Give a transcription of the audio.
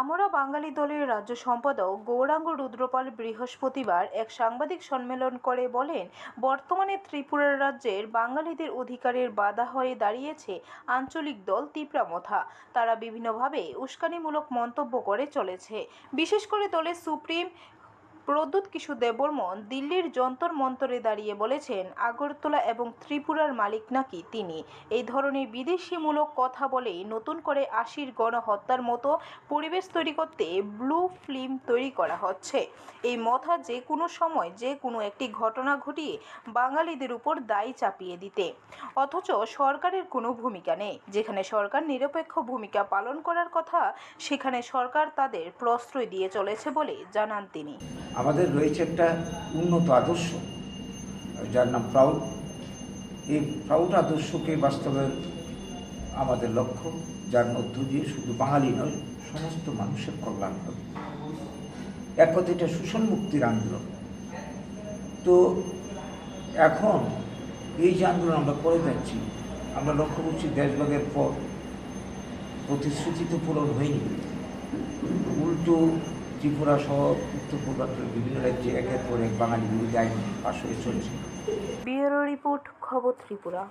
আমরা বাঙালি দলের রাজ্য সম্পাদক গৌরাঙ্গ রুদ্রপাল বৃহস্পতিবার এক সাংবাদিক সম্মেলন করে বলেন, বর্তমানে ত্রিপুরা রাজ্যের বাঙালিদের অধিকারের বাধা হয়ে দাঁড়িয়েছে আঞ্চলিক দল তিপ্রামথা তারা বিভিন্নভাবে উস্কানিমূলক মন্তব্য করে চলেছে। বিশেষ করে দলের সুপ্রিম প্রদ্যুৎ কিশোর দেববর্মন দিল্লির যন্তর মন্তরে দাঁড়িয়ে বলেছেন, আগরতলা এবং ত্রিপুরার মালিক নাকি তিনি। এই ধরনের বিদেশিমূলক কথা বলে নতুন করে আশির গণহত্যার মতো পরিবেশ তৈরি করতে ব্লু ফিল্ম তৈরি করা হচ্ছে। এই মথা যে কোনো সময় যে কোনো একটি ঘটনা ঘটিয়ে বাঙালিদের উপর দায় চাপিয়ে দিতে। অথচ সরকারের কোনো ভূমিকা নেই। যেখানে সরকার নিরপেক্ষ ভূমিকা পালন করার কথা, সেখানে সরকার তাদের প্রশ্রয় দিয়ে চলেছে বলে জানান তিনি। আমাদের রয়েছে একটা উন্নত আদর্শ, যার নাম প্রাউড। এই প্রাউড আদর্শকে বাস্তবে আমাদের লক্ষ্য, যার মধ্য দিয়ে শুধু বাঙালি নয়, সমস্ত মানুষের কল্যাণ হবে। এক কথা এটা শোষণ মুক্তির আন্দোলন। তো এখন এই যে আন্দোলন আমরা করে যাচ্ছি, আমরা লক্ষ্য করছি দেশভাগের পর প্রতিশ্রুতি তো পূরণ হয়নি। উল্টো ত্রিপুরা সহ উত্তর পূর্বাঞ্চলের বিভিন্ন রাজ্যে একের পর এক বাঙালি বিরোধী আইন পাশ হয়ে চলছে। ব্যুরো রিপোর্ট, খবর ত্রিপুরা।